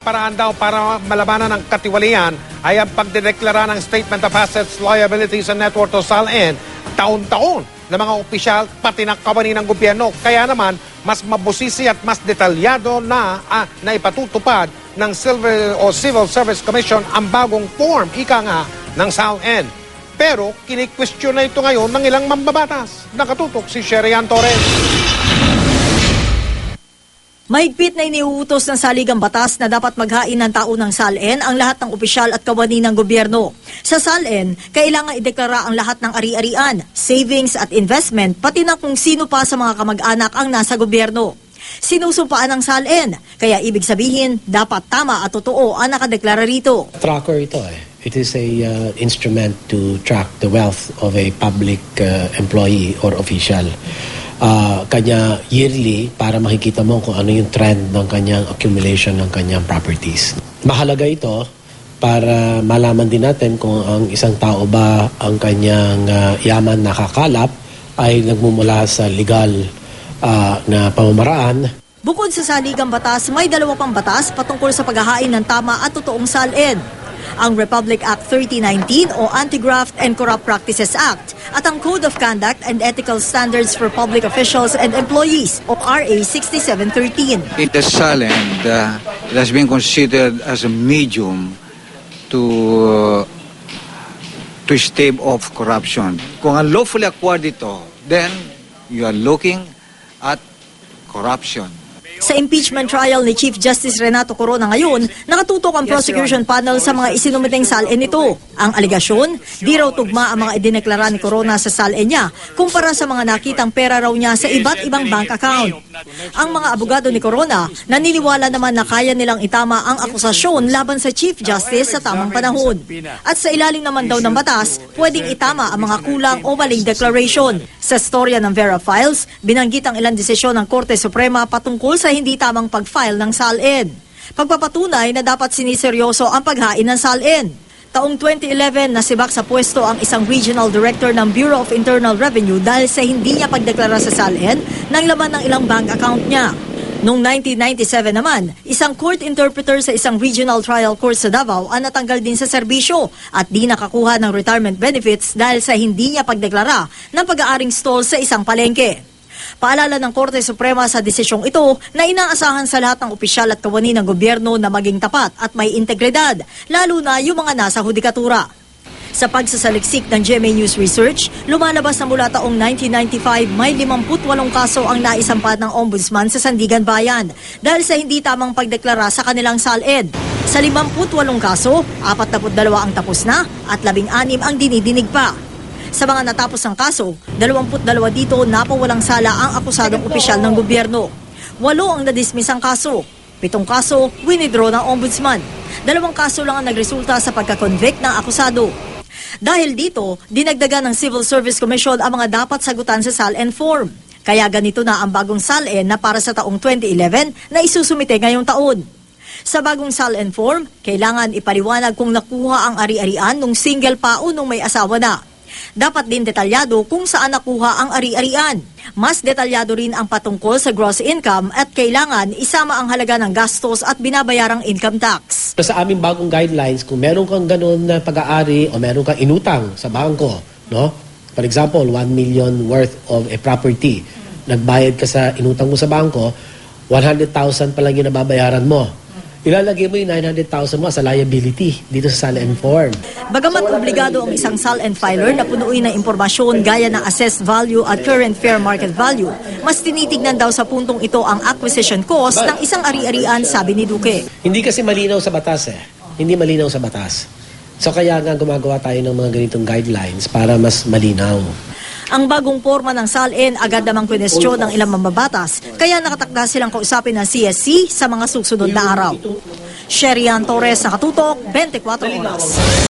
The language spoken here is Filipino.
Paraan daw para malabanan ng katiwalian ay ang pagdedeklara ng Statement of Assets, Liabilities and Net Worth o SALN taon-taon ng mga opisyal pati ng kawani ng gobyerno. Kaya naman, mas mabusisi at mas detalyado na, ah, na ipatutupad ng Civil, o Civil Service Commission ang bagong form, ika nga, ng SALN. Pero kini-question na ito ngayon ng ilang mambabatas. Nakatutok si Sherian Torres. Mahigpit na iniuutos ng saligang batas na dapat maghain ng tao ng SALN ang lahat ng opisyal at kawani ng gobyerno. Sa SALN, kailangan ideklara ang lahat ng ari-arian, savings at investment, pati na kung sino pa sa mga kamag-anak ang nasa gobyerno. Sinusumpaan ng SALN, kaya ibig sabihin, dapat tama at totoo ang nakadeklara rito. tracker ito eh. It is a uh, instrument to track the wealth of a public uh, employee or official. Uh, kanya yearly para makikita mo kung ano yung trend ng kanyang accumulation ng kanyang properties. Mahalaga ito para malaman din natin kung ang isang tao ba ang kanyang uh, yaman nakakalap ay nagmumula sa legal uh, na pamamaraan Bukod sa saligang batas, may dalawa pang batas patungkol sa paghahain ng tama at totoong SALN. Ang Republic Act 3019 o Anti-Graft and Corrupt Practices Act at ang Code of Conduct and Ethical Standards for Public Officials and Employees o RA 6713. It has silent. Uh, it has been considered as a medium to uh, to stave off corruption. Kung unlawfully acquired ito, then you are looking at corruption. Sa impeachment trial ni Chief Justice Renato Corona ngayon, nakatutok ang prosecution panel sa mga isinumiteng salin nito. Ang aligasyon, di raw tugma ang mga idineklara ni Corona sa salin niya kumpara sa mga nakitang pera raw niya sa iba't ibang bank account. Ang mga abogado ni Corona naniniwala naman na kaya nilang itama ang akusasyon laban sa Chief Justice sa tamang panahon. At sa ilalim naman daw ng batas, pwedeng itama ang mga kulang o maling declaration. Sa storya ng Vera Files, binanggit ang ilang desisyon ng Korte Suprema patungkol sa hindi tamang pag-file ng SALN. Pagpapatunay na dapat siniseryoso ang paghain ng SALN. Taong 2011, nasibak sa pwesto ang isang regional director ng Bureau of Internal Revenue dahil sa hindi niya pagdeklara sa SALN ng laman ng ilang bank account niya. Noong 1997 naman, isang court interpreter sa isang regional trial court sa Davao ang natanggal din sa serbisyo at di nakakuha ng retirement benefits dahil sa hindi niya pagdeklara ng pag-aaring stall sa isang palengke. Paalala ng Korte Suprema sa desisyong ito na inaasahan sa lahat ng opisyal at kawani ng gobyerno na maging tapat at may integridad, lalo na yung mga nasa hudikatura. Sa pagsasaliksik ng GMA News Research, lumalabas na mula taong 1995 may 58 kaso ang naisampad ng Ombudsman sa Sandigan Bayan dahil sa hindi tamang pagdeklara sa kanilang SALED. Sa 58 kaso, 42 ang tapos na at 16 ang dinidinig pa. Sa mga natapos ng kaso, 22 dito napawalang sala ang akusadong opisyal ng gobyerno. Walo ang nadismiss ang kaso. Pitong kaso, winidraw ng ombudsman. Dalawang kaso lang ang nagresulta sa pagkakonvict ng akusado. Dahil dito, dinagdagan ng Civil Service Commission ang mga dapat sagutan sa SALN form. Kaya ganito na ang bagong SALN na para sa taong 2011 na isusumite ngayong taon. Sa bagong SALN form, kailangan ipaliwanag kung nakuha ang ari-arian nung single pa o nung may asawa na. Dapat din detalyado kung saan nakuha ang ari-arian. Mas detalyado rin ang patungkol sa gross income at kailangan isama ang halaga ng gastos at binabayarang income tax. Sa aming bagong guidelines, kung meron kang ganun na pag-aari o meron kang inutang sa bangko, no? For example, 1 million worth of a property. Nagbayad ka sa inutang mo sa bangko, 100,000 pa lang yung nababayaran mo. Ilalagay mo yung 900,000 mo sa liability dito sa SALN form. Bagamat obligado ang isang SALN filer na punuin ng impormasyon gaya ng assessed value at current fair market value, mas tinitignan daw sa puntong ito ang acquisition cost ng isang ari-arian, sabi ni Duque. Hindi kasi malinaw sa batas eh. Hindi malinaw sa batas. So kaya nga gumagawa tayo ng mga ganitong guidelines para mas malinaw. Ang bagong forma ng SALN agad namang kwestyon ng ilang mambabatas, kaya nakatakda silang kausapin ng CSC sa mga susunod na araw. Sherian Torres, Nakatutok, 24 Oras.